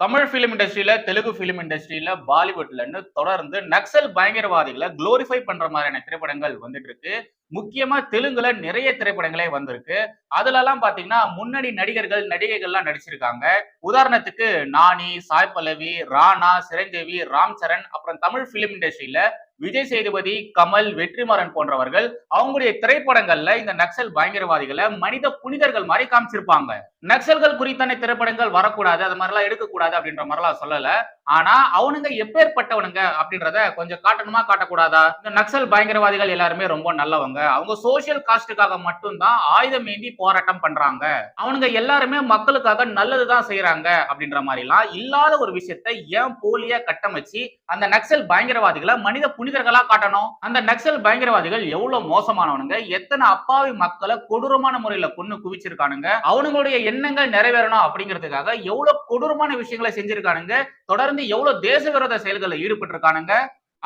Tamil film இண்டஸ்ட்ரியில Telugu film இண்டஸ்ட்ரியில பாலிவுட்லன்னு தொடர்ந்து நக்சல் பயங்கரவாதிகளை குளோரிஃபை பண்ற மாதிரியான திரைப்படங்கள் வந்துட்டு இருக்கு. முக்கியமா தெலுங்குல நிறைய திரைப்படங்களே வந்திருக்கு. அதுல எல்லாம் பாத்தீங்கன்னா முன்னணி நடிகர்கள் நடிகைகள்லாம் நடிச்சிருக்காங்க. உதாரணத்துக்கு நானி சாய் பல்லவி ராணா சிரஞ்சீவி ராம் சரண் அப்புறம் தமிழ் ஃபிலிம் இண்டஸ்ட்ரியில விஜய் சேதுபதி கமல் வெற்றிமாறன் போன்றவர்கள் அவங்களுடைய திரைப்படங்கள்ல இந்த நக்சல் பயங்கரவாதிகளை மனித புனிதர்கள் மாதிரி காமிச்சிருப்பாங்க. நக்சல்கள் குறித்தான திரைப்படங்கள் வரக்கூடாது அது மாதிரிலாம் எடுக்கக்கூடாது அப்படின்ற மாதிரிலாம் சொல்லல. ஆனா அவனுங்க எப்பேற்பட்டவனுங்க அப்படின்றத கொஞ்சம் காட்டணுமா காட்டக்கூடாதா? இந்த நக்சல் பயங்கரவாதிகள் எல்லாருமே ரொம்ப நல்லவங்க. அவங்க சோசியல் காஸ்டுக்காக மட்டும்தான் ஆயுதம் ஏந்தி போராட்டம் பண்றாங்க. அவனுங்க எல்லாருமே மக்களுக்காக நல்லதுதான் செய்யறாங்க அப்படின்ற மாதிரிலாம் இல்லாத ஒரு விஷயத்த ஏன் போலியா கட்டமைச்சு அந்த நக்சல் பயங்கரவாதிகளை மனித புனிதர்களா காட்டணும்? அந்த நக்சல் பயங்கரவாதிகள் எவ்வளவு மோசமானவனுங்க? எத்தனை அப்பாவி மக்களை கொடூரமான முறையில கொன்னு குவிச்சிருக்கானுங்க? அவனுங்களுடைய எண்ணங்கள் நிறைவேறணும் அப்படிங்கிறதுக்காக எவ்வளவு கொடூரமான விஷயங்களை செஞ்சிருக்கானுங்க? தொடர்ந்து எவ்வளவு தேச விரோத செயல்களில் ஈடுபட்டிருக்கானுங்க?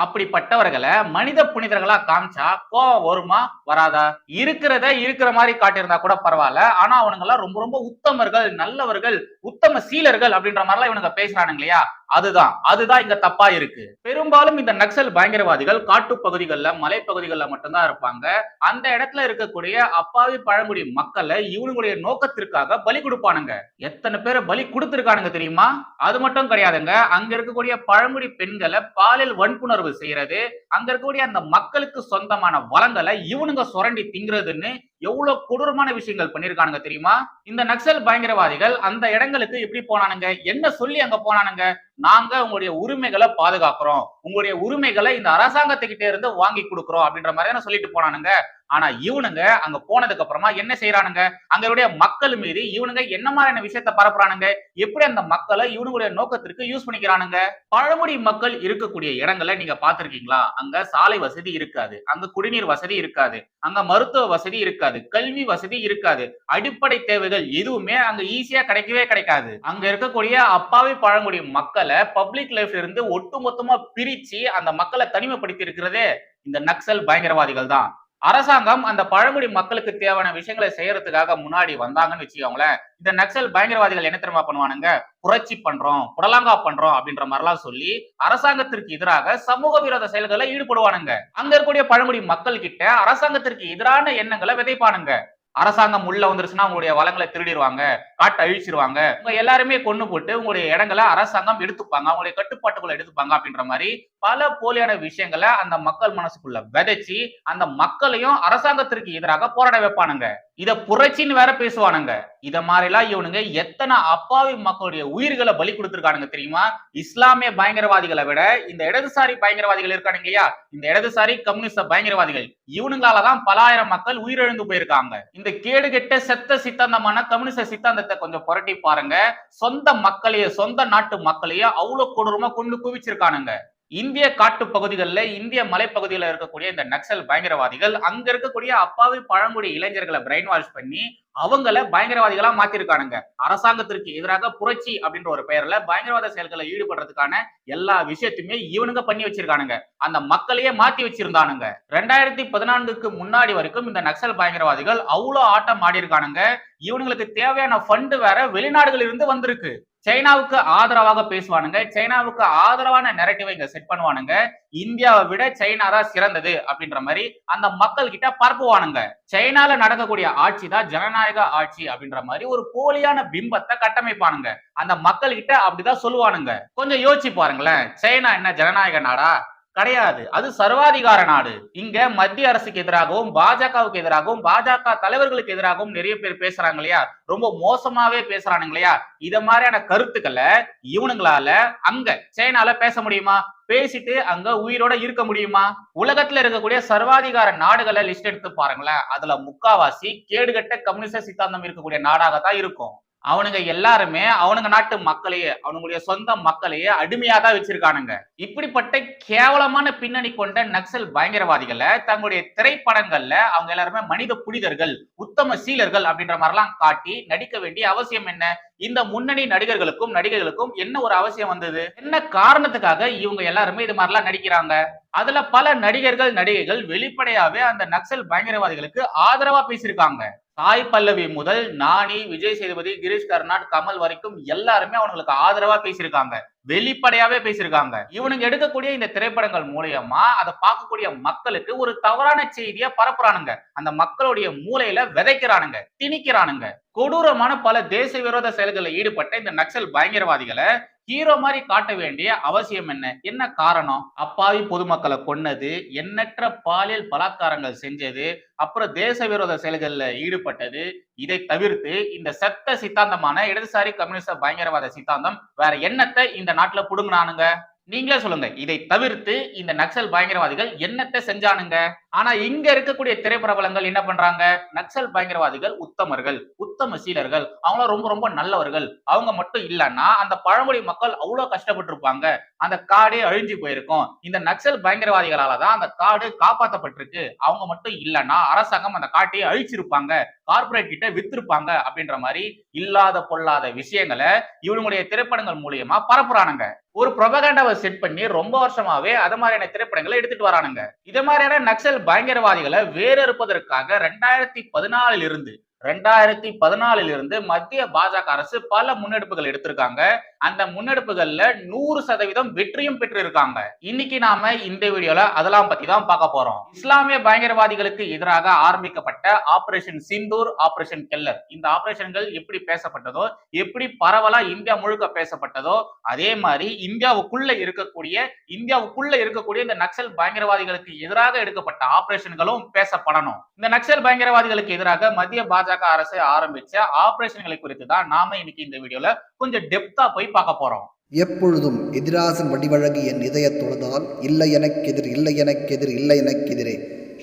அப்படிப்பட்டவர்களை மனித புனிதர்களா காமிச்சா கோவம் வருமா? வராதா? இருக்கிறத இருக்கிற மாதிரி காட்டியிருந்தா கூட பரவாயில்ல. ஆனா அவனுங்க எல்லாம் ரொம்ப ரொம்ப உத்தமர்கள் நல்லவர்கள் உத்தம சீலர்கள் அப்படின்ற மாதிரிலாம் இவனுங்க பேசுறானுங்க இல்லையா? அதுதான் அதுதான் இங்க தப்பா இருக்கு. பெரும்பாலும் இந்த நக்சல் பயங்கரவாதிகள் காட்டு பகுதிகளில் மலைப்பகுதிகளில் மட்டும்தான் இருப்பாங்க. அந்த இடத்துல இருக்கக்கூடிய அப்பாவி பழங்குடி மக்களை இவனுடைய நோக்கத்திற்காக பலி கொடுப்பானுங்க. எத்தனை பேரை பலி கொடுத்துருக்கானுங்க தெரியுமா? அது மட்டும் கிடையாதுங்க. அங்க இருக்கக்கூடிய பழங்குடி பெண்களை பாலியல் வன்புணர்வு செய்யறது அங்க இருக்கக்கூடிய அந்த மக்களுக்கு சொந்தமான வளங்களை இவனுங்க சுரண்டி திங்கிறதுன்னு எவ்வளவு கொடூரமான விஷயங்கள் பண்ணிருக்கானுங்க தெரியுமா? இந்த நக்சல் பயங்கரவாதிகள் அந்த இடங்களுக்கு எப்படி போனானுங்க. என்ன சொல்லி அங்க போனானுங்க? நாங்க உங்களுடைய உரிமைகளை பாதுகாக்கிறோம். உங்களுடைய உரிமைகளை இந்த அரசாங்கத்துக்கிட்ட இருந்து வாங்கி கொடுக்குறோம் அப்படின்ற மாதிரி சொல்லிட்டு போனானுங்க. ஆனா இவனுங்க அங்க போனதுக்கு அப்புறமா என்ன செய்யறானுங்க அங்களுடைய மக்கள் மீது இவனுங்க என்ன மாதிரியான விஷயத்த பரப்புறானுங்க? எப்படி அந்த மக்களை இவனுடைய நோக்கத்திற்கு யூஸ் பண்ணிக்கிறானுங்க? பழங்குடி மக்கள் இருக்கக்கூடிய இடங்களை நீங்க பாத்திருக்கீங்களா அங்க சாலை வசதி இருக்காது. அங்க குடிநீர் வசதி இருக்காது. அங்க மருத்துவ வசதி இருக்காது. கல்வி வசதி இருக்காது. அடிப்படை தேவைகள் எதுவுமே அங்க ஈஸியா கிடைக்கவே கிடைக்காது. அங்க இருக்கக்கூடிய அப்பாவி பழங்குடி மக்களை பப்ளிக் லைஃப்ல இருந்து ஒட்டுமொத்தமா பிரிச்சு அந்த மக்களை தனிமைப்படுத்தி இருக்கிறதே இந்த நக்சல் பயங்கரவாதிகள் தான். அரசாங்கம் அந்த பழங்குடி மக்களுக்கு தேவையான விஷயங்களை செய்யறதுக்காக முன்னாடி வந்தாங்கன்னு வச்சுக்கோங்களேன். இந்த நக்சல் பயங்கரவாதிகள் என்ன தெரியுமா பண்ணுவானுங்க? புரட்சி பண்றோம் புடலாங்கா பண்றோம் அப்படின்ற மாதிரிலாம் சொல்லி அரசாங்கத்திற்கு எதிராக சமூக விரோத செயல்களை ஈடுபடுவானுங்க. அங்க இருக்கக்கூடிய பழங்குடி மக்கள் கிட்ட அரசாங்கத்திற்கு எதிரான எண்ணங்களை விதைப்பானுங்க. அரசாங்கம் உள்ள வந்துருச்சுன்னா உங்களுடைய வளங்களை திருடிடுவாங்க காட்டை அழிச்சிருவாங்க. உங்க எல்லாருமே கொண்டு போட்டு உங்களுடைய இடங்களை அரசாங்கம் எடுத்துப்பாங்க அவங்களுடைய கட்டுப்பாட்டுக்குள்ள எடுத்துப்பாங்க அப்படின்ற மாதிரி பல போலியான விஷயங்களை அந்த மக்கள் மனசுக்குள்ள விதைச்சு அந்த மக்களையும் அரசாங்கத்திற்கு எதிராக போராட வைப்பானுங்க. இத புரட்சின்னு வேற பேசுவானுங்க. இத மாதிரிலாம் இவனுங்க எத்தனை அப்பாவி மக்களுடைய உயிர்களை பலி கொடுத்துருக்கானுங்க தெரியுமா? இஸ்லாமிய பயங்கரவாதிகளை விட இந்த இடதுசாரி பயங்கரவாதிகள் இருக்கானுங்க இல்லையா? இந்த இடதுசாரி கம்யூனிஸ்ட பயங்கரவாதிகள். இவனுங்களாலதான் பல ஆயிரம் மக்கள் உயிரிழந்து போயிருக்காங்க. இந்த கேடுகெட்ட செத்த சித்தாந்தமான கம்யூனிஸ்ட சித்தாந்தத்தை கொஞ்சம் புரட்டி பாருங்க. சொந்த மக்களையே சொந்த நாட்டு மக்களையே அவ்வளவு கொடூரமா கொண்டு குவிச்சிருக்கானுங்க. இந்திய காட்டு பகுதிகளில் இந்திய மலைப்பகுதியில் இருக்கக்கூடிய இந்த நக்சல் பயங்கரவாதிகள் அங்க இருக்கக்கூடிய அப்பாவி பழங்குடி இளைஞர்களை பிரெயின் வாஷ் பண்ணி அவங்கள பயங்கரவாதிகளா மாத்திருக்கானுங்க. அரசாங்கத்திற்கு எதிராக புரட்சி அப்படின்ற ஒரு பெயர்ல பயங்கரவாத செயல்களை ஈடுபடுறதுக்கான எல்லா விஷயத்தையுமே இவனுங்க பண்ணி வச்சிருக்கானுங்க. அந்த மக்களையே மாத்தி வச்சிருந்தானுங்க. ரெண்டாயிரத்தி பதினான்குக்கு முன்னாடி வரைக்கும் இந்த நக்சல் பயங்கரவாதிகள் அவ்வளோ ஆட்டம் ஆடி இருக்கானுங்க இவனுங்களுக்கு தேவையான ஃபண்டு வேற வெளிநாடுகளிலிருந்து வந்திருக்கு. சைனாவுக்கு ஆதரவாக பேசுவானுங்க. சைனாவுக்கு ஆதரவான நெரட்டிவை இங்க செட் பண்ணுவானுங்க. இந்தியாவை விட சைனா தான் சிறந்தது அப்படின்ற மாதிரி அந்த மக்கள் கிட்ட பரப்புவானுங்க. சைனால நடக்கக்கூடிய ஆட்சி தான் ஜனநாயக ஆட்சி அப்படின்ற மாதிரி ஒரு போலியான பிம்பத்தை கட்டமைப்பானுங்க. அந்த மக்கள் கிட்ட அப்படிதான் சொல்லுவானுங்க. கொஞ்சம் யோசிச்சு பாருங்களேன். சைனா என்ன ஜனநாயக நாடா? கிடையாது. அது சர்வாதிகார நாடு. இங்க மத்திய அரசுக்கு எதிராகவும் பாஜகவுக்கு எதிராகவும் பாஜக தலைவர்களுக்கு எதிராகவும் நிறைய பேர் பேசுறாங்க இல்லையா? ரொம்ப மோசமாவே பேசுறானுங்க இல்லையா? இத மாதிரியான கருத்துக்களை இவனுங்களால அங்க சைனால பேச முடியுமா? பேசிட்டு அங்க உயிரோட இருக்க முடியுமா? உலகத்துல இருக்கக்கூடிய சர்வாதிகார நாடுகளை லிஸ்ட் எடுத்து பாருங்களேன். அதுல முக்காவாசி கேடுகட்ட கம்யூனிஸ்ட சித்தாந்தம் இருக்கக்கூடிய நாடாகத்தான் இருக்கும். அவனுங்க எல்லாருமே அவனுங்க நாட்டு மக்களையே அவனுங்களுடைய சொந்த மக்களையே அடிமையா தான் வச்சிருக்கானுங்க. இப்படிப்பட்ட கேவலமான பின்னணி கொண்ட நக்சல் பயங்கரவாதிகளை தங்களுடைய திரைப்படங்கள்ல அவங்க எல்லாருமே மனித புனிதர்கள் உத்தம சீலர்கள் அப்படின்ற மாதிரிலாம் காட்டி நடிக்க வேண்டிய அவசியம் என்ன? இந்த முன்னணி நடிகர்களுக்கும் நடிகைகளுக்கும் என்ன ஒரு அவசியம் வந்தது? என்ன காரணத்துக்காக இவங்க எல்லாருமே இது மாதிரிலாம் நடிக்கிறாங்க? அதுல பல நடிகர்கள் நடிகைகள் வெளிப்படையாவே அந்த நக்சல் பயங்கரவாதிகளுக்கு ஆதரவா பேசியிருக்காங்க. சாய் பல்லவி முதல் நானி விஜய் சேதுபதி கிரீஷ் கர்நாட் கமல் வரைக்கும் எல்லாருமே அவங்களுக்கு ஆதரவா பேசியிருக்காங்க. வெளிப்படையாவே பேசியிருக்காங்க. இவனுங்க எடுக்கக்கூடிய இந்த திரைப்படங்கள் மூலியமா அதை பார்க்கக்கூடிய மக்களுக்கு ஒரு தவறான செய்தியை பரப்புறானுங்க. அந்த மக்களுடைய மூளையில விதைக்கிறானுங்க திணிக்கிறானுங்க. கொடூரமான பல தேச விரோத செயல்களில் ஈடுபட்ட இந்த நக்சல் பயங்கரவாதிகளை ஹீரோ மாதிரி காட்ட வேண்டிய அவசியம் என்ன? என்ன காரணம்? அப்பாவி பொதுமக்களை கொன்னது எண்ணற்ற பாலியல் பலாத்காரங்கள் செஞ்சது அப்புறம் தேச விரோத செயல்களில் ஈடுபட்டது இதை தவிர்த்து இந்த சத்த சித்தாந்தமான இடதுசாரி கம்யூனிஸ்ட பயங்கரவாத சித்தாந்தம் வேற என்னத்தை இந்த நாட்டுல புடுங்கினானுங்க. நீங்களே சொல்லுங்க. இதை தவிர்த்து இந்த நக்சல் பயங்கரவாதிகள் என்னத்தை செஞ்சானுங்க? ஆனா இங்க இருக்கக்கூடிய திரைப்பிரபலங்கள் என்ன பண்றாங்க? நக்சல் பயங்கரவாதிகள் உத்தமர்கள் உத்தம சீலர்கள். அவங்கள ரொம்ப ரொம்ப நல்லவர்கள். அவங்க மட்டும் இல்லைன்னா அந்த பழமொழி மக்கள் அவ்வளவு கஷ்டப்பட்டு இருப்பாங்க அந்த காடே அழிஞ்சு போயிருக்கும். இந்த நக்சல் பயங்கரவாதிகளால தான் அந்த காடு காப்பாற்றப்பட்டிருக்கு அவங்க மட்டும் இல்லைன்னா அரசாங்கம் அந்த காட்டையே அழிச்சிருப்பாங்க. கார்பரேட் கிட்ட வித்திருப்பாங்க அப்படின்ற மாதிரி இல்லாத பொல்லாத விஷயங்களை இவனுடைய திரைப்படங்கள் மூலியமா பரப்புறானுங்க. ஒரு ப்ரொபகண்டாவை செட் பண்ணி ரொம்ப வருஷமாவே அது மாதிரியான திரைப்படங்களை எடுத்துட்டு வரானுங்க. இது மாதிரியான நக்சல் பயங்கரவாதிகளை வேறறுப்பதற்காக ரெண்டாயிரத்தி பதினாலில் இருந்து ரெண்டாயிரத்தி பதினாலிலிருந்து மத்திய பாஜக அரசு பல முன்னெடுப்புகள் எடுத்திருக்காங்க. அந்த முன்னெடுப்புகள்ல நூறு சதவீதம் வெற்றியும் பெற்றிருக்காங்க. இன்னைக்கு நாம இந்த வீடியோல அதெல்லாம் பத்தி தான் பார்க்க போறோம். இஸ்லாமிய பயங்கரவாதிகளுக்கு எதிராக ஆரம்பிக்கப்பட்ட ஆபரேஷன் சிந்தூர் ஆபரேஷன் கெல்லர் இந்த ஆபரேஷன்கள் எப்படி பேசப்பட்டதோ எப்படி பரவலா இந்தியா முழுக்க பேசப்பட்டதோ அதே மாதிரி இந்தியாவுக்குள்ள இருக்கக்கூடிய இந்தியாவுக்குள்ள இருக்கக்கூடிய இந்த நக்சல் பயங்கரவாதிகளுக்கு எதிராக எடுக்கப்பட்ட ஆபரேஷன்களும் பேசப்படணும். இந்த நக்சல் பயங்கரவாதிகளுக்கு எதிராக மத்திய பாஜக அரசு ஆரம்பிச்ச ஆபரேஷன்களை குறித்து தான் நாம இன்னைக்கு இந்த வீடியோல கொஞ்சம் டெப்தா போய் பார்க்க போறோம். எப்பொழுதும் எதிராசன் வடிவழகு என் இதயத் தொழுதால் இல்லை எனக்கெதிர் இல்லை எனக்கெதிர் இல்லை எனக்கெதிரே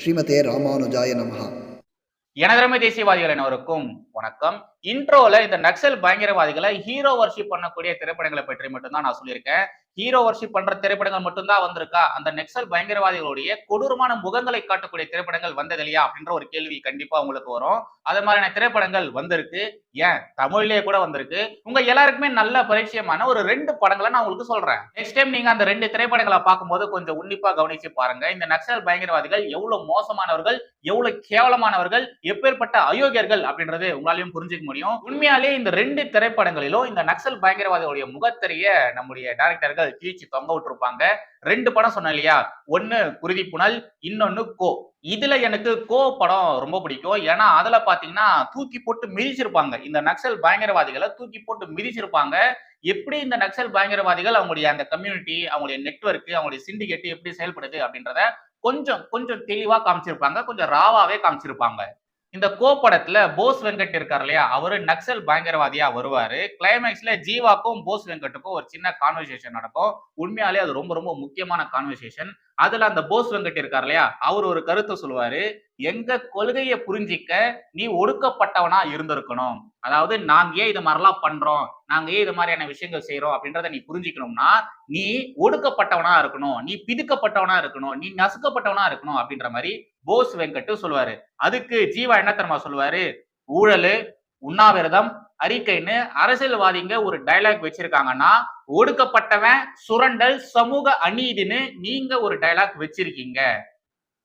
ஸ்ரீமதே ராமானுஜாய நமஹா. எனதரமை தேசியவாதிகள் அனைவருக்கும் வணக்கம். இன்ட்ரோல இந்த நக்சல் பயங்கரவாதிகளை ஹீரோ வர்ஷிப் பண்ணக்கூடிய திரைப்படங்களை பற்றி மட்டும்தான் நான் சொல்லியிருக்கேன். ஹீரோ வர்ஷிப் பண்ற திரைப்படங்கள் மட்டும்தான் வந்திருக்கா? அந்த நெக்சல் பயங்கரவாதிகளுடைய கொடூரமான முகங்களை காட்டக்கூடிய திரைப்படங்கள் வந்தது இல்லையா? அப்படின்ற ஒரு கேள்வி கண்டிப்பா உங்களுக்கு வரும். அது மாதிரியான திரைப்படங்கள் வந்திருக்கு. ஏன்? தமிழ்லயே கூட வந்திருக்கு. உங்க எல்லாருக்குமே நல்ல பரிச்சயமான ஒரு ரெண்டு படங்களை நான் உங்களுக்கு சொல்றேன். நெக்ஸ்ட் டைம் நீங்க அந்த ரெண்டு திரைப்படங்களை பார்க்கும்போது கொஞ்சம் உன்னிப்பா கவனிச்சு பாருங்க. இந்த நக்சல் பயங்கரவாதிகள் எவ்வளவு மோசமானவர்கள் எவ்வளவு கேவலமானவர்கள் எப்பேற்பட்ட அயோக்கியர்கள் அப்படின்றது உங்களாலையும் புரிஞ்சுக்க முடியும். உண்மையாலே இந்த ரெண்டு திரைப்படங்களிலும் இந்த நக்சல் பயங்கரவாதிகளுடைய முகத்தறிய நம்முடைய டைரக்டர்கள் கிழிச்சு தொங்க விட்டுருப்பாங்க. ரெண்டு படம் சொன்னேன் இல்லையா? ஒன்னு குருதி புனல் இன்னொன்னு கோ. இதுல எனக்கு கோ படம் ரொம்ப பிடிக்கும். ஏன்னா அதுல பாத்தீங்கன்னா தூக்கி போட்டு மிதிச்சிருப்பாங்க. இந்த நக்சல் பயங்கரவாதிகளை தூக்கி போட்டு மிதிச்சிருப்பாங்க. எப்படி இந்த நக்சல் பயங்கரவாதிகள் அவங்களுடைய அந்த கம்யூனிட்டி அவங்களுடைய நெட்ஒர்க் அவங்களுடைய சிண்டிகேட் எப்படி செயல்படுது அப்படின்றத கொஞ்சம் கொஞ்சம் தெளிவா காமிச்சிருப்பாங்க. கொஞ்சம் ராவாவே காமிச்சிருப்பாங்க. இந்த கோ படத்துல போஸ் வெங்கட் இருக்கார் இல்லையா? அவரு நக்சல் பயங்கரவாதியா வருவாரு. கிளைமேக்ஸ்ல ஜீவாக்கும் போஸ் வெங்கட்டுக்கும் ஒரு சின்ன கான்வர்சேஷன் நடக்கும். உண்மையாலே அது ரொம்ப ரொம்ப முக்கியமான கான்வர்சேஷன் அதுல அந்த போஸ் வெங்கட் இருக்கார் இல்லையா அவர் ஒரு கருத்தை சொல்லுவாரு எங்க கொள்கையை புரிஞ்சிக்க நீ ஒடுக்கப்பட்டவனா இருந்திருக்கணும். அதாவது நாங்க ஏன் இது மாதிரிலாம் பண்றோம்? நாங்க ஏன் இது மாதிரியான விஷயங்கள் செய்யறோம் அப்படின்றத நீ புரிஞ்சுக்கணும்னா நீ ஒடுக்கப்பட்டவனா இருக்கணும். நீ பிதுக்கப்பட்டவனா இருக்கணும். நீ நசுக்கப்பட்டவனா இருக்கணும் அப்படின்ற மாதிரி போஸ் வெங்கட் சொல்லுவாரு. அதுக்கு ஜீவா என்ன தெரியுமா சொல்லுவாரு? ஊழல் உண்ணாவிரதம் அறிக்கைன்னு அரசியல்வாதிங்க ஒரு டைலாக் வச்சிருக்காங்கன்னா ஒடுக்கப்பட்டவன் சுரண்டல் சமூக அநீதின்னு நீங்க ஒரு டைலாக் வச்சிருக்கீங்க.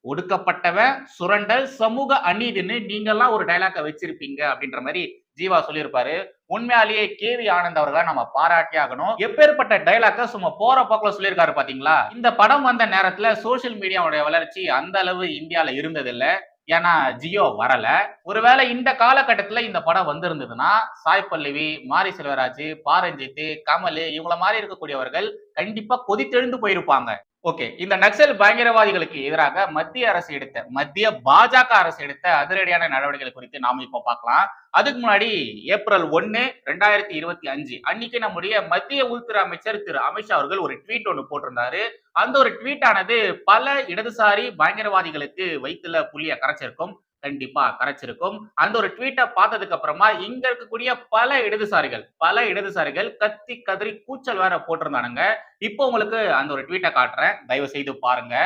ஒடுக்கப்பட்டவன் சுரண்டல் சமூக அநீதின்னு நீங்கெல்லாம் ஒரு டைலாக்க வச்சிருப்பீங்க அப்படின்ற மாதிரி ஜீவா சொல்லியிருப்பாரு. உண்மையாலேயே கேவி ஆனந்த் அவர்களை நம்ம பாராட்டி ஆகணும். எப்பேற்பட்ட டைலாக்க சும்மா போற போக்கில் சொல்லியிருக்காரு பாத்தீங்களா? இந்த படம் வந்த நேரத்துல சோசியல் மீடியாவுடைய வளர்ச்சி அந்த அளவு இந்தியால இருந்ததில்லை. ஏன்னா ஜியோ வரல. ஒருவேளை இந்த காலகட்டத்தில் இந்த படம் வந்திருந்ததுன்னா சாய் பல்லவி மாரி செல்வராஜ் பாரஞ்சித் கமல் இவங்கள மாதிரி இருக்கக்கூடியவர்கள் கண்டிப்பா கொதித்தெழுந்து போயிருப்பாங்க. ஓகே. இந்த நக்சல் பயங்கரவாதிகளுக்கு எதிராக மத்திய அரசு எடுத்த மத்திய பாஜக அரசு எடுத்த அதிரடியான நடவடிக்கைகள் குறித்து நாம இப்ப பார்க்கலாம். அதுக்கு முன்னாடி ஏப்ரல் ஒன்னு ரெண்டாயிரத்தி இருபத்தி அஞ்சு அன்னைக்கு நம்முடைய மத்திய உள்துறை அமைச்சர் திரு அமித்ஷா அவர்கள் ஒரு ட்வீட் ஒன்று போட்டிருந்தாரு. அந்த ஒரு ட்வீட் ஆனது பல இடதுசாரி பயங்கரவாதிகளுக்கு வயிற்றுல புள்ளிய கரைச்சிருக்கும். கண்டிப்பா கரைச்சிருக்கும். அந்த ஒரு ட்வீட்டை பார்த்ததுக்கு அப்புறமா இங்க இருக்கக்கூடிய பல இடதுசாரிகள் பல இடதுசாரிகள் கத்தி கதறி கூச்சல் வேற போட்டிருந்தானுங்க. இப்போ உங்களுக்கு அந்த ஒரு ட்வீட்டை காட்டுறேன். தயவு செய்து பாருங்க.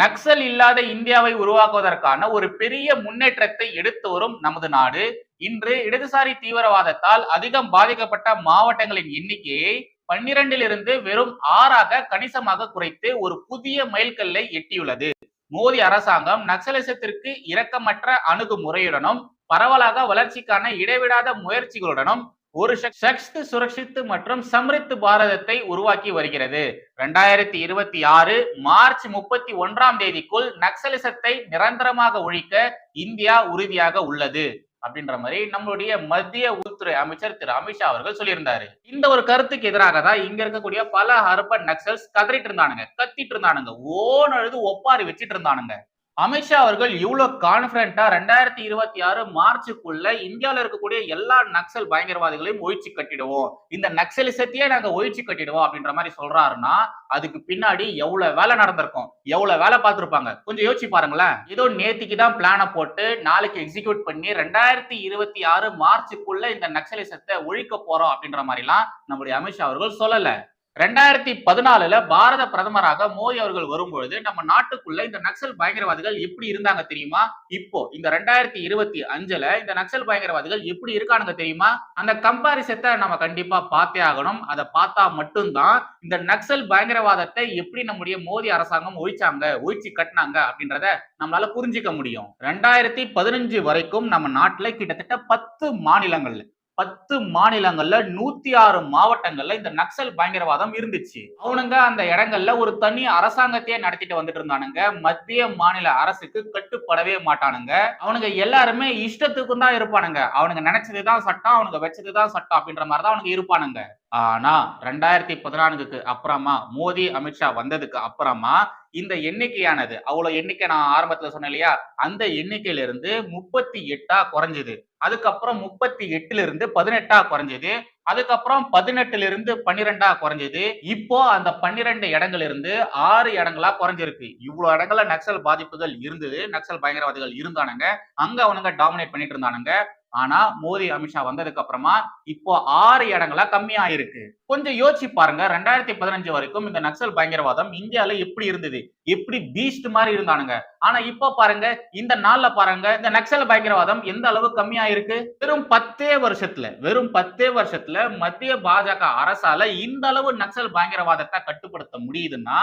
நக்சல் இல்லாத இந்தியாவை உருவாக்குவதற்கான ஒரு பெரிய முன்னேற்றத்தை எடுத்து வரும் நமது நாடு. இன்று இடதுசாரி தீவிரவாதத்தால் அதிகம் பாதிக்கப்பட்ட மாவட்டங்களின் எண்ணிக்கையை பன்னிரண்டிலிருந்து வெறும் ஆறாக கணிசமாக குறைத்து ஒரு புதிய மைல்கல்லை எட்டியுள்ளது. மோடி அரசாங்கம் நக்சலிசத்திற்கு இரக்கமற்ற அணுகுமுறையுடனும் பரவலாக வளர்ச்சிக்கான இடைவிடாத முயற்சிகளுடனும் ஒரு சக்ஸ்த் சுரக்ஷித்து மற்றும் சம்ரித் பாரதத்தை உருவாக்கி வருகிறது. ரெண்டாயிரத்தி இருபத்தி ஆறு மார்ச் முப்பத்தி ஒன்றாம் தேதிக்குள் நக்சலிசத்தை நிரந்தரமாக ஒழிக்க இந்தியா உறுதியாக உள்ளது. அப்படின்ற மாதிரி நம்மளுடைய மத்திய உள்துறை அமைச்சர் திரு அமித்ஷா அவர்கள் சொல்லியிருந்தாரு. இந்த ஒரு கருத்துக்கு எதிராக தான் இங்க இருக்கக்கூடிய பல அர்பன் நக்சல்ஸ் கதறிட்டு இருந்தானுங்க கத்திட்டு இருந்தானுங்க ஓன் அழுது ஒப்பாரி வச்சிட்டு இருந்தானுங்க. அமித்ஷா அவர்கள் இவ்வளோ கான்பிடண்டா ரெண்டாயிரத்தி இருபத்தி ஆறு மார்ச்சுக்குள்ள இந்தியாவில் இருக்கக்கூடிய எல்லா நக்சல் பயங்கரவாதிகளையும் ஒழிச்சு கட்டிடுவோம். இந்த நக்சலிசத்தையே நாங்க ஒழிச்சு கட்டிடுவோம் அப்படின்ற மாதிரி சொல்றாருன்னா அதுக்கு பின்னாடி எவ்வளவு வேலை நடந்திருக்கும்? எவ்வளவு வேலை பார்த்துருப்பாங்க? கொஞ்சம் யோசிச்சு பாருங்களேன். ஏதோ நேத்திக்கு தான் பிளானை போட்டு நாளைக்கு எக்ஸிக்யூட் பண்ணி ரெண்டாயிரத்தி இருபத்தி ஆறு மார்ச்சுக்குள்ள இந்த நக்சலிசத்தை ஒழிக்க போறோம் அப்படின்ற மாதிரிலாம் நம்முடைய அமித்ஷா அவர்கள் சொல்லலை. ரெண்டாயிரத்தி பதினாலுல பாரத பிரதமராக மோடி அவர்கள் வரும்பொழுது நம்ம நாட்டுக்குள்ள இந்த நக்சல் பயங்கரவாதிகள் எப்படி இருந்தாங்க தெரியுமா? இப்போ இந்த ரெண்டாயிரத்தி இருபத்தி அஞ்சுல இந்த நக்சல் பயங்கரவாதிகள் எப்படி இருக்கானுங்க தெரியுமா? அந்த கம்பாரிசத்தை நம்ம கண்டிப்பா பார்த்தே ஆகணும். அதை பார்த்தா மட்டும்தான் இந்த நக்சல் பயங்கரவாதத்தை எப்படி நம்முடைய மோடி அரசாங்கம் ஒழிச்சாங்க ஒழிச்சு கட்டினாங்க அப்படின்றத நம்மளால புரிஞ்சுக்க முடியும். ரெண்டாயிரத்தி பதினஞ்சு வரைக்கும் நம்ம நாட்டுல கிட்டத்தட்ட பத்து மாநிலங்கள்ல பத்து மாநிலங்கள்ல நூத்தி ஆறு மாவட்டங்கள்ல இந்த நக்சல் பயங்கரவாதம் இருந்துச்சு. அவனுங்க அந்த இடங்கள்ல ஒரு தனி அரசாங்கத்தையே நடத்திட்டு வந்துட்டு இருந்தானுங்க. மத்திய மாநில அரசுக்கு கட்டுப்படவே மாட்டானுங்க. அவனுங்க எல்லாருமே இஷ்டத்துக்கும் தான் இருப்பானுங்க. அவனுங்க நினைச்சதுதான் சட்டம் அவனுங்க வச்சதுதான் சட்டம் அப்படின்ற மாதிரி தான் அவனுங்க இருப்பானுங்க. ஆனா ரெண்டாயிரத்தி பதினான்குக்கு அப்புறமா மோடி அமித்ஷா வந்ததுக்கு அப்புறமா இந்த எண்ணிக்கையானது அவ்வளவு எண்ணிக்கை நான் ஆரம்பத்துல சொன்னேன் இல்லையா? அந்த எண்ணிக்கையில இருந்து முப்பத்தி எட்டா குறைஞ்சது. அதுக்கப்புறம் முப்பத்தி எட்டுல இருந்து பதினெட்டா குறைஞ்சது. அதுக்கப்புறம் பதினெட்டுல இருந்து பன்னிரெண்டா குறைஞ்சது. இப்போ அந்த பன்னிரெண்டு இடங்கள்ல இருந்து ஆறு இடங்களா குறைஞ்சிருக்கு. இவ்வளவு இடங்கள்ல நக்சல் பாதிப்புகள் இருந்தது. நக்சல் பயங்கரவாதிகள் இருந்தானுங்க. அங்க அவனுங்க டாமினேட் பண்ணிட்டு இருந்தானுங்க. ஆனா மோடி அமித்ஷா வந்ததுக்கு அப்புறமா இப்போ ஆறு இடங்களா கம்மியாயிருக்கு. கொஞ்சம் யோசிச்சு பாருங்க ரெண்டாயிரத்தி பதினஞ்சு வரைக்கும் இந்த நக்சல் பயங்கரவாதம் இந்தியால எப்படி இருந்தது? எப்படி பீஸ்ட் மாதிரி இருந்தானுங்க. ஆனா இப்போ பாருங்க இந்த நாள்ல பாருங்க இந்த நக்சல் பயங்கரவாதம் எந்த அளவு கம்மியாயிருக்கு? வெறும் பத்தே வருஷத்துல வெறும் பத்தே வருஷத்துல மத்திய பாஜக அரசால இந்த அளவு நக்சல் பயங்கரவாதத்தை கட்டுப்படுத்த முடியுதுன்னா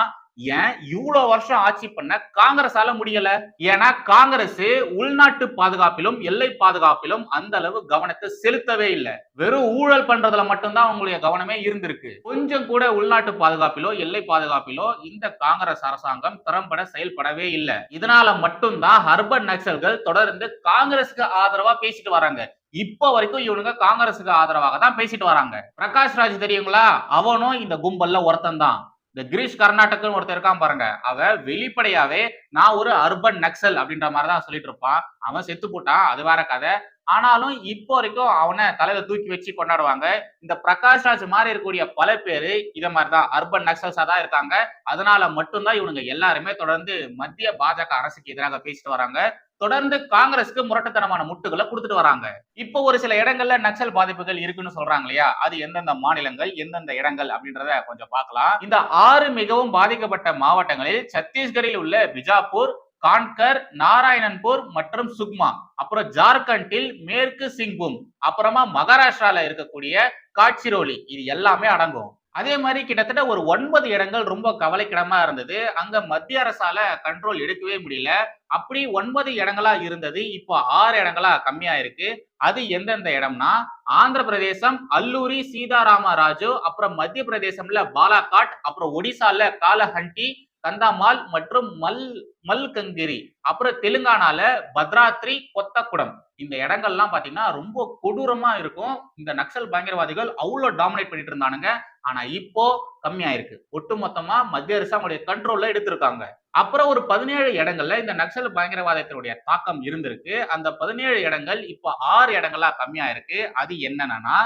ஏன் இவ்வளவு வருஷம் ஆட்சி பண்ண காங்கிரஸால முடியல? ஏன்னா காங்கிரஸ் உள்நாட்டு பாதுகாப்பிலும் எல்லை பாதுகாப்பிலும் அந்த அளவு கவனத்தை செலுத்தவே இல்லை. வெறும் ஊழல் பண்றதுல மட்டும்தான் அவங்களுடைய கவனமே இருந்திருக்கு. கொஞ்சம் கூட உள்நாட்டு பாதுகாப்பிலோ எல்லை பாதுகாப்பிலோ இந்த காங்கிரஸ் அரசாங்கம் திறம்பட செயல்படவே இல்லை. இதனால மட்டும்தான் ஹர்பன் நக்சல்கள் தொடர்ந்து காங்கிரஸுக்கு ஆதரவா பேசிட்டு வராங்க. இப்ப வரைக்கும் இவனுங்க காங்கிரஸுக்கு ஆதரவாக தான் பேசிட்டு வராங்க. பிரகாஷ் ராஜ் தெரியுங்களா? அவனும் இந்த கும்பல்ல ஒருத்தன் தான். இந்த கிரீஷ் கர்நாடகன்னு ஒருத்தர் இருக்கான் பாருங்க. அவன் வெளிப்படையாவே நான் ஒரு அர்பன் நக்சல் அப்படின்ற மாதிரி தான் சொல்லிட்டு இருப்பான். அவன் செத்து போட்டான் அது வேற கதை. ஆனாலும் இப்போ வரைக்கும் அவனை தலையில தூக்கி வச்சு கொண்டாடுவாங்க. இந்த பிரகாஷ் ராஜ் மாதிரி இருக்கக்கூடிய பல பேரு மாதிரி மாதிரிதான் அர்பன் நக்சல்ஸா தான் இருக்காங்க. அதனால மட்டும்தான் இவனுங்க எல்லாருமே தொடர்ந்து மத்திய பாஜக அரசுக்கு எதிராக பேசிட்டு வராங்க. தொடர்ந்து காங்கிரஸ்க்கு முரட்டுத்தனமான முட்டுகளை கொடுத்துட்டு வராங்க. இப்போ ஒரு சில இடங்கள்ல நக்சல் பாதிப்புகள் இருக்குன்னு சொல்றாங்க இல்லையா? அது எந்தெந்த மாநிலங்கள் எந்தெந்த இடங்கள் அப்படின்றத கொஞ்சம் பார்க்கலாம். இந்த ஆறு மிகவும் பாதிக்கப்பட்ட மாவட்டங்களில் சத்தீஸ்கரில் உள்ள பிஜாப்பூர் கான்கர் நாராயணன்பூர் மற்றும் சுக்மா அப்புறம் ஜார்க்கண்டில் மேற்கு சிங்பூம் அப்புறமா மகாராஷ்டிரால இருக்கக்கூடிய காட்சிரோலி இது எல்லாமே அடங்கும். அதே மாதிரி கிட்டத்தட்ட ஒரு ஒன்பது இடங்கள் ரொம்ப கவலைக்கிடமா இருந்தது. அங்க மத்திய அரசால கண்ட்ரோல் எடுக்கவே முடியல. அப்படி ஒன்பது இடங்களா இருந்தது. இப்போ ஆறு இடங்களா கம்மியா இருக்கு அது எந்தெந்த இடம்னா ஆந்திர பிரதேசம் அல்லூரி சீதாராம ராஜு அப்புறம் மத்திய பிரதேசம்ல பாலாகாட் அப்புறம் ஒடிசால காலஹண்டி கந்தாமால் மற்றும் மல் மல்கங்கிரி. அப்புறம் தெலுங்கானால பத்ராத்ரி கொத்தக்குடம். இந்த இடங்கள்லாம் பாத்தீங்கன்னா ரொம்ப கொடூரமா இருக்கும். இந்த நக்சல் பயங்கரவாதிகள் அவ்வளவு டாமினேட் பண்ணிட்டு இருந்தானுங்க. ஆனா இப்போ கம்மியாயிருக்கு. ஒட்டுமொத்தமா மத்திய அரசு அவங்களுடைய கண்ட்ரோல்ல எடுத்திருக்காங்க. அப்புறம் ஒரு பதினேழு இடங்கள்ல இந்த நக்சல் பயங்கரவாதத்தினுடைய தாக்கம் இருந்திருக்கு. அந்த பதினேழு இடங்கள் இப்போ ஆறு இடங்களா கம்மியா இருக்கு அது என்னன்னா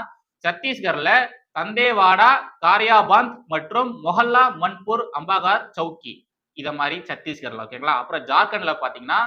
சத்தீஸ்கர்ல தந்தேவாடா காரியாபாந்த் மற்றும் மொஹல்லா மன்பூர் அம்பாகார் சவுக்கி. இதை மாதிரி சத்தீஸ்கர்ல ஓகேங்களா அப்புறம் ஜார்க்கண்ட்ல பாத்தீங்கன்னா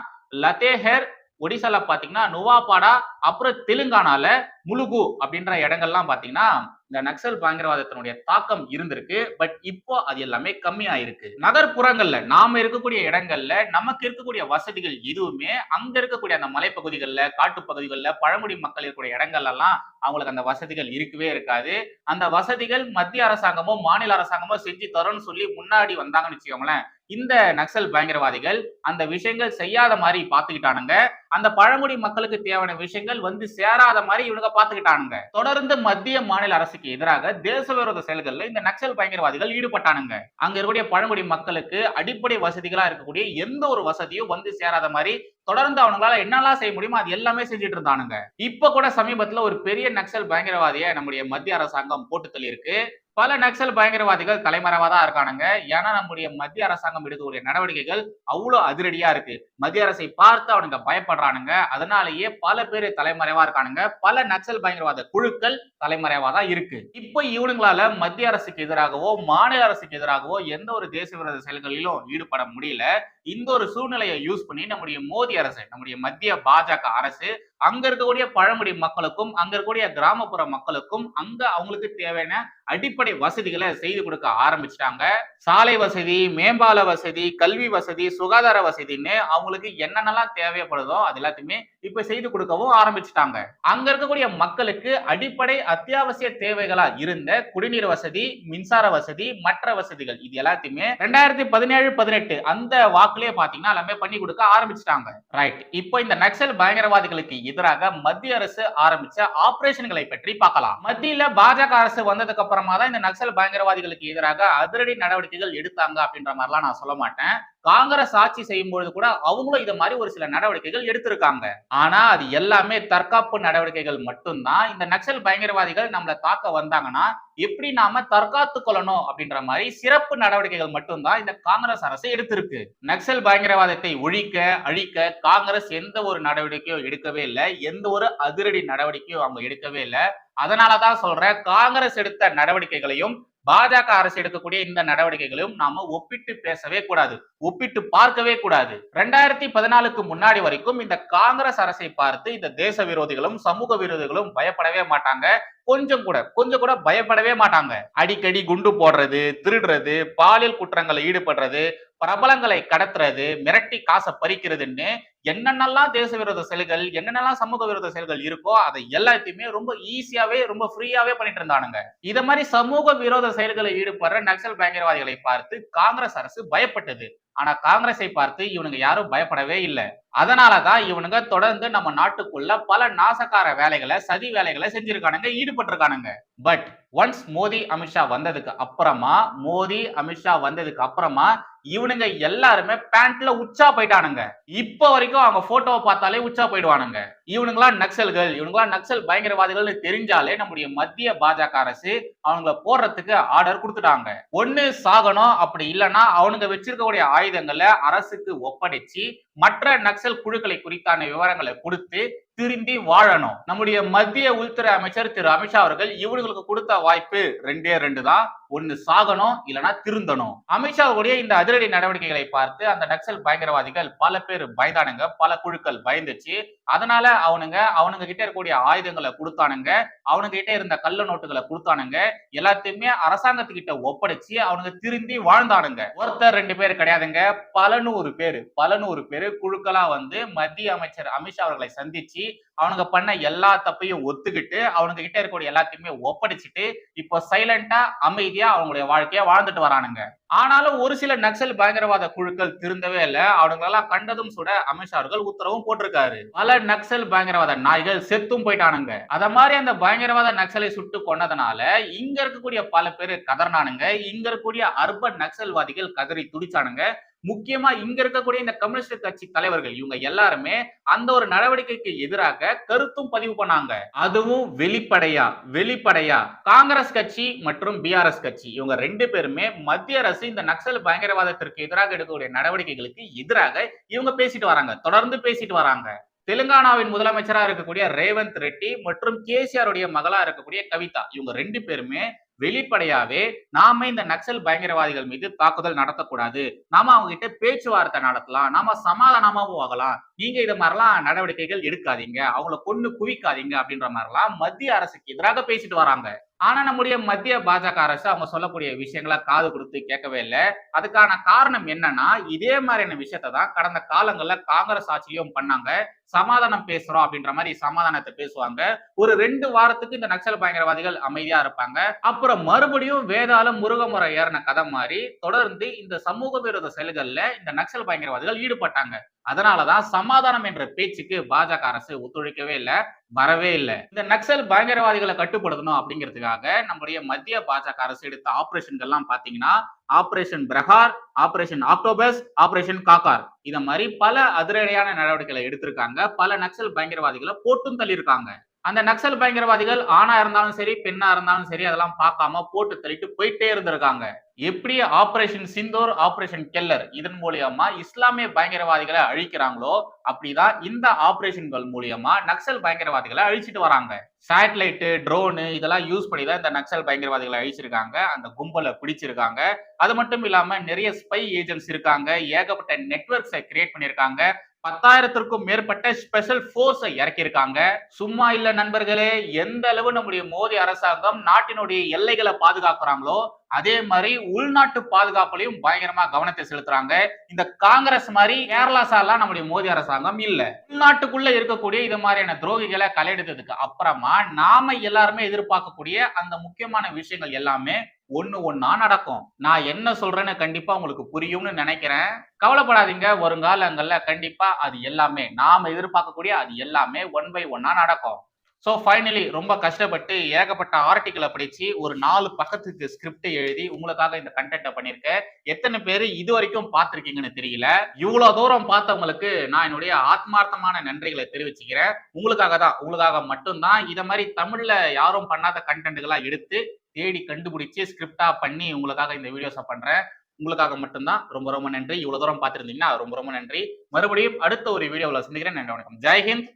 லதேஹர் ஒடிசால பாத்தீங்கன்னா நுவாபாடா அப்புறம் தெலுங்கானால முழுகு அப்படின்ற இடங்கள்லாம் பாத்தீங்கன்னா இந்த நக்சல் பயங்கரவாதத்தினுடைய தாக்கம் இருந்திருக்கு. பட் இப்போ அது எல்லாமே கம்மியாயிருக்கு. நகர்ப்புறங்கள்ல நாம இருக்கக்கூடிய இடங்கள்ல நமக்கு இருக்கக்கூடிய வசதிகள் எதுவுமே அங்க இருக்கக்கூடிய அந்த மலைப்பகுதிகளில் காட்டுப்பகுதிகளில் பழங்குடி மக்கள் இருக்கக்கூடிய இடங்கள்ல எல்லாம் அவங்களுக்கு அந்த வசதிகள் இருக்கவே இருக்காது. அந்த வசதிகள் மத்திய அரசாங்கமோ மாநில அரசாங்கமோ செஞ்சு தரோம்னு சொல்லி முன்னாடி வந்தாங்கன்னு வச்சுக்கோங்களேன் இந்த நக்சல் பயங்கரவாதிகள் அந்த விஷயங்கள் செய்யாத மாதிரி பாத்துக்கிட்டானுங்க அந்த பழங்குடி மக்களுக்கு தேவையான விஷயங்கள் வந்து சேராத மாதிரி இவனுங்க பாத்துக்கிட்டானுங்க தொடர்ந்து மத்திய மாநில அரசுக்கு எதிராக தேச விரோத செயல்களில் இந்த நக்சல் பயங்கரவாதிகள் ஈடுபட்டானுங்க. அங்க இருக்கக்கூடிய பழங்குடி மக்களுக்கு அடிப்படை வசதிகளா இருக்கக்கூடிய எந்த ஒரு வசதியும் வந்து சேராத மாதிரி தொடர்ந்து அவங்களால என்னெல்லாம் செய்ய முடியுமோ அது எல்லாமே செஞ்சுட்டு இருந்தானுங்க. இப்ப கூட சமீபத்துல ஒரு பெரிய நக்சல் பயங்கரவாதியை நம்முடைய மத்திய அரசாங்கம் போட்டு தள்ளியிருக்கு. பல நக்சல் பயங்கரவாதிகள் தலைமறைவா தான் இருக்கானுங்க. ஏன்னா நம்முடைய மத்திய அரசாங்கம் எடுக்கக்கூடிய நடவடிக்கைகள் அவ்வளவு அதிரடியா இருக்கு. மத்திய அரசை பார்த்து அவனுங்க பயப்படுறானுங்க. அதனாலேயே பல பேர் தலைமறைவா இருக்கானுங்க. பல நக்சல் பயங்கரவாத குழுக்கள் தலைமறைவா தான் இருக்கு. இப்போ இவனுங்களால மத்திய அரசுக்கு எதிராகவோ மாநில அரசுக்கு எதிராகவோ எந்த ஒரு தேச விரோத செயல்களிலும் ஈடுபட முடியல. இந்த ஒரு சூழ்நிலையை யூஸ் பண்ணி நம்முடைய மோடி அரசு நம்முடைய மத்திய பாஜக அரசு அங்க இருக்கக்கூடிய பழங்குடி மக்களுக்கும் அங்க இருக்கக்கூடிய கிராமப்புற மக்களுக்கும் அங்க அவங்களுக்கு தேவையான அடிப்படை வசதிகளை செய்து கொடுக்க ஆரம்பிச்சிட்டாங்க. சாலை வசதி மேம்பால வசதி கல்வி வசதி சுகாதார வசதின்னு அவங்களுக்கு என்னென்னலாம் தேவைப்படுதோ அது எல்லாத்தையுமே இப்ப செய்து கொடுக்கவும் ஆரம்பிச்சிட்டாங்க. அங்க இருக்கக்கூடிய மக்களுக்கு அடிப்படை அத்தியாவசிய தேவைகளா இருந்த குடிநீர் வசதி மின்சார வசதி மற்ற வசதிகள் இது எல்லாத்தையுமே ரெண்டாயிரத்தி பதினேழு பதினெட்டு அந்த வாக்கு வாக்குலயே பாத்தீங்கன்னா எல்லாமே பண்ணி கொடுக்க ஆரம்பிச்சிட்டாங்க. ரைட் இப்போ இந்த நக்சல் பயங்கரவாதிகளுக்கு எதிராக மத்திய அரசு ஆரம்பிச்ச ஆபரேஷன்களை பற்றி பார்க்கலாம். மத்தியில பாஜக அரசு வந்ததுக்கு அப்புறமா தான் இந்த நக்சல் பயங்கரவாதிகளுக்கு எதிராக அதிரடி நடவடிக்கைகள் எடுத்தாங்க அப்படின்ற மாதிரிலாம் நான் சொல்ல மாட்டேன். காங்கிரஸ் ஆட்சி செய்யும் பொழுது கூட அவங்களும் இது மாதிரி ஒரு சில நடவடிக்கைகள் எடுத்திருக்காங்க. ஆனா அது எல்லாமே தற்காப்பு நடவடிக்கைகள் மட்டும்தான். இந்த நக்சல் பயங்கரவாதிகள் நம்மளை தாக்க வந்தாங்கன்னா எப்படி நாம தற்காத்து கொள்ளணும் அப்படின்ற மாதிரி சிறப்பு நடவடிக்கைகள் மட்டும்தான் இந்த காங்கிரஸ் அரசு எடுத்திருக்கு. நக்சல் பயங்கரவாதத்தை ஒழிக்க அழிக்க காங்கிரஸ் எந்த ஒரு நடவடிக்கையும் எடுக்கவே இல்லை. எந்த ஒரு அதிரடி நடவடிக்கையும் அவங்க எடுக்கவே இல்லை. அதனாலதான் சொல்றேன் காங்கிரஸ் எடுத்த நடவடிக்கைகளையும் பாஜக அரசு எடுக்கக்கூடிய இந்த நடவடிக்கைகளையும் நாம ஒப்பிட்டு பேசவே கூடாது. ஒப்பிட்டு பார்க்கவே கூடாது. ரெண்டாயிரத்தி பதினாலுக்கு முன்னாடி வரைக்கும் இந்த காங்கிரஸ் அரசை பார்த்து இந்த தேச விரோதிகளும் சமூக விரோதிகளும் பயப்படவே மாட்டாங்க. கொஞ்சம் கூட கொஞ்சம் கூட பயப்படவே மாட்டாங்க. அடிக்கடி குண்டு போடுறது திருடுறது பாலியல் குற்றங்களை ஈடுபடுறது பிரபலங்களை கடத்துறது மிரட்டி காசை பறிக்கிறதுன்னு என்னென்னலாம் தேச விரோத செயல்கள் என்னென்னலாம் சமூக விரோத செயல்கள் இருக்கோ அதை எல்லாத்தையுமே ரொம்ப ஈஸியாவே ரொம்ப ஃப்ரீயாவே பண்ணிட்டு இருந்தானுங்க. இத மாதிரி சமூக விரோத செயல்களை ஈடுபடுற நக்சல் பயங்கரவாதிகளை பார்த்து காங்கிரஸ் அரசு பயப்பட்டது. ஆனா காங்கிரஸை பார்த்து இவனுங்க யாரும் பயப்படவே இல்லை. அதனாலதான் இவனுங்க தொடர்ந்து நம்ம நாட்டுக்குள்ள பல நாசக்கார வேலைகளை சதி வேலைகளை செஞ்சிருக்கானுங்க ஈடுபட்டிருக்கானுங்க. பட் ஒன்ஸ் மோடி அமித்ஷா வந்ததுக்கு அப்புறமா மோடி அமித்ஷா வந்ததுக்கு அப்புறமா இவனுங்க எல்லாருமே பேண்ட்ல உச்சா போயிட்டானுங்க. இப்ப வரைக்கும் அவங்க போட்டோவை பார்த்தாலே உச்சா போயிடுவானுங்க. இவனுங்களாம் நக்சல்கள் இவனுங்களாம் நக்சல் பயங்கரவாதிகள்னு தெரிஞ்சாலே நம்முடைய மத்திய பாஜக அரசு அவங்கள போடுறதுக்கு ஆர்டர் கொடுத்துட்டாங்க. ஒண்ணு சாகணும் அப்படி இல்லைன்னா அவனுங்க வச்சிருக்கக்கூடிய ஆயுதங்களை அரசுக்கு ஒப்படைச்சு மற்ற நக்சல் குழுக்களை குறித்தான விவரங்களை கொடுத்து திரும்பி வாழணும். நம்முடைய மத்திய உள்துறை அமைச்சர் திரு அமித்ஷா அவர்கள் இவர்களுக்கு கொடுத்த வாய்ப்பு ரெண்டே ரெண்டு தான். ஒன்னு சாகணும் இல்லனா திருந்தணும். அமித்ஷாவுடைய இந்த அதிரடி நடவடிக்கைகளை பார்த்து அந்த நக்சல் பயங்கரவாதிகள் பல பேர் பயந்தானுங்க பல குழுக்கள் பயந்துச்சு. அதனால அவனுங்க அவனுங்க கிட்ட இருக்கக்கூடிய ஆயுதங்களை கொடுத்தானுங்க அவனுங்க கிட்ட இருந்த கள்ள நோட்டுகளை கொடுத்தானுங்க எல்லாத்தையுமே அரசாங்கத்துக்கிட்ட ஒப்படைச்சு அவனுங்க திருந்தி வாழ்ந்தானுங்க. ஒருத்தர் ரெண்டு பேர் கிடையாதுங்க பல நூறு பேர் பல நூறு பேர் குழுக்களா வந்து மத்திய அமைச்சர் அமித்ஷா அவர்களை சந்திச்சு அவனுங்க பண்ண எல்லா தப்பையும் ஒத்துக்கிட்டு அவனுங்க கிட்ட இருக்கக்கூடிய எல்லாத்தையுமே ஒப்படைச்சிட்டு இப்போ சைலண்டா அமைதியா அவங்களுடைய வாழ்க்கைய வாழ்ந்துட்டு வரானுங்க. ஆனாலும் ஒரு சில நக்சல் பயங்கரவாத குழுக்கள் திருந்தவே இல்லை. அவனுங்களெல்லாம் கண்டதும் சுட அமித்ஷா அவர்கள் உத்தரவும் போட்டிருக்காரு. பல நக்சல் பயங்கரவாத நாய்கள் செத்தும் போயிட்டானுங்க. அத மாதிரி அந்த பயங்கரவாத நக்சலை சுட்டு கொன்னதுனால இங்க இருக்கக்கூடிய பல பேர் கதறினானுங்க இங்க இருக்கக்கூடிய அர்பன் நக்சல்வாதிகள் கதறி துடிச்சானுங்க. முக்கியமா இங்க இருக்கக்கூடிய இந்த கம்யூனிஸ்ட் கட்சி தலைவர்கள் இவங்க எல்லாருமே அந்த ஒரு நடவடிக்கைக்கு எதிராக கருத்தும் பதிவு பண்ணாங்க. அதுவும் வெளிப்படையா வெளிப்படையா. காங்கிரஸ் கட்சி மற்றும் பிஆர்எஸ் கட்சி இவங்க ரெண்டு பேருமே மத்திய அரசு இந்த நக்சல் பயங்கரவாதத்திற்கு எதிராக எடுக்கக்கூடிய நடவடிக்கைகளுக்கு எதிராக இவங்க பேசிட்டு வராங்க தொடர்ந்து பேசிட்டு வராங்க. தெலுங்கானாவின் முதலமைச்சரா இருக்கக்கூடிய ரேவந்த் ரெட்டி மற்றும் கேசிஆர் உடைய மகளா இருக்கக்கூடிய கவிதா இவங்க ரெண்டு பேருமே வெளிப்படையாவே நாம இந்த நக்சல் பயங்கரவாதிகள் மீது தாக்குதல் நடத்தக்கூடாது. நாம அவங்க கிட்ட பேச்சுவார்த்தை நடத்தலாம். நாம சமாதானமாகவும் ஆகலாம். நீங்க இது மாதிரிலாம் நடவடிக்கைகள் எடுக்காதீங்க. அவங்கள கொண்டு குவிக்காதீங்க அப்படின்ற மாதிரிலாம் மத்திய அரசுக்கு எதிராக பேசிட்டு வராங்க. ஆனா நம்முடைய மத்திய பாஜக அரசு அவங்க சொல்லக்கூடிய விஷயங்களை காது கொடுத்து கேட்கவே இல்லை. அதுக்கான காரணம் என்னன்னா இதே மாதிரியான விஷயத்தை தான் கடந்த காலங்கள்ல காங்கிரஸ் ஆட்சியும் பண்ணாங்க. சமாதானம் பேசுறோம் அப்படின்ற மாதிரி சமாதானத்தை பேசுவாங்க. ஒரு ரெண்டு வாரத்துக்கு இந்த நக்சல் பயங்கரவாதிகள் அமைதியா இருப்பாங்க. அப்புறம் மறுபடியும் வேதாளம் முருகமுறை ஏறின கதை மாதிரி தொடர்ந்து இந்த சமூக விரோத செயல்கள்ல இந்த நக்சல் பயங்கரவாதிகள் ஈடுபட்டாங்க. அதனாலதான் சமாதானம் என்ற பேச்சுக்கு பாஜக அரசு ஒத்துழைக்கவே இல்லை வரவே இல்லை. இந்த நக்சல் பயங்கரவாதிகளை கட்டுப்படுத்தணும் அப்படிங்கிறதுக்காக நம்முடைய மத்திய பாஜக அரசு எடுத்த ஆபரேஷன்கள்லாம் பாத்தீங்கன்னா operation Prahar operation octopus operation காக்கார் இத மாதிரி பல அதிரடியான நடவடிக்கைகளை எடுத்திருக்காங்க. பல நக்சல் பயங்கரவாதிகளை போட்டும் தள்ளியிருக்காங்க. அந்த நக்சல் பயங்கரவாதிகள் ஆணா இருந்தாலும் சரி பெண்ணா இருந்தாலும் சரி அதெல்லாம் பார்க்காம போட்டு தள்ளிட்டு போயிட்டே இருந்திருக்காங்க. எப்படி ஆபரேஷன் சிந்தூர் ஆபரேஷன் கெல்லர் இதன் மூலியமா இஸ்லாமிய பயங்கரவாதிகளை அழிக்கிறாங்களோ அப்படிதான் இந்த ஆபரேஷன்கள் மூலியமா நக்சல் பயங்கரவாதிகளை அழிச்சிட்டு வராங்க. சேட்டலைட்டு ட்ரோனு இதெல்லாம் யூஸ் பண்ணி தான் இந்த நக்சல் பயங்கரவாதிகளை அழிச்சிருக்காங்க. அந்த கும்பலை பிடிச்சிருக்காங்க. அது மட்டும் இல்லாம நிறைய ஸ்பை ஏஜென்ட்ஸ் இருக்காங்க. ஏகப்பட்ட நெட்வொர்க்ஸை கிரியேட் பண்ணியிருக்காங்க. பத்தாயிரத்திற்கும் மேற்பட்ட ஸ்பெஷல் போர்ஸை இறக்கியிருக்காங்க. சும்மா இல்ல நண்பர்களே எந்த அளவு நம்முடைய மோடி அரசாங்கம் நாட்டினுடைய எல்லைகளை பாதுகாக்கிறாங்களோ அதே மாதிரி உள்நாட்டு பாதுகாப்புலையும் பயங்கரமா கவனத்தை செலுத்துறாங்க. இந்த காங்கிரஸ் மாதிரி கேரளா சார்லாம் நம்முடைய மோடி அரசாங்கம் இல்ல. உள்நாட்டுக்குள்ள இருக்கக்கூடிய இது மாதிரியான துரோகிகளை கலையெடுத்ததுக்கு அப்புறமா நாம எல்லாருமே எதிர்பார்க்கக்கூடிய அந்த முக்கியமான விஷயங்கள் எல்லாமே ஒண்ணு ஒன்னா நடக்கும். நான் என்ன சொல்றேன்னு கண்டிப்பா உங்களுக்கு புரியும்னு நினைக்கிறேன். கவலைப்படாதீங்க. வருங்காலங்கள்ல கண்டிப்பா அது எல்லாமே நாம எதிர்பார்க்கக்கூடிய அது எல்லாமே ஒன் பை ஒன்னா நடக்கும். ஸோ ஃபைனலி ரொம்ப கஷ்டப்பட்டு ஏகப்பட்ட ஆர்டிக்கிளை படிச்சு ஒரு நாலு பக்கத்துக்கு ஸ்கிரிப்ட் எழுதி உங்களுக்காக இந்த கண்டென்ட்டை பண்ணியிருக்கேன். எத்தனை பேர் இது வரைக்கும் பார்த்துருக்கீங்கன்னு தெரியல. இவ்வளோ தூரம் பார்த்தவங்களுக்கு நான் என்னுடைய ஆத்மார்த்தமான நன்றிகளை தெரிவிச்சுக்கிறேன். உங்களுக்காக தான் உங்களுக்காக மட்டும்தான். இதை மாதிரி தமிழில் யாரும் பண்ணாத கண்டென்ட்டுகளாக எடுத்து தேடி கண்டுபிடிச்சு ஸ்கிரிப்டா பண்ணி உங்களுக்காக இந்த வீடியோஸை பண்ணுறேன் உங்களுக்காக மட்டும்தான். ரொம்ப ரொம்ப நன்றி. இவ்வளோ தூரம் பார்த்துருந்தீங்கன்னா ரொம்ப ரொம்ப நன்றி. மறுபடியும் அடுத்த ஒரு வீடியோவில் சந்திக்கிறேன். நன்றி வணக்கம். ஜெய்ஹிந்த்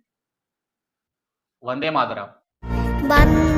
வந்தே மாதரம் வந்தே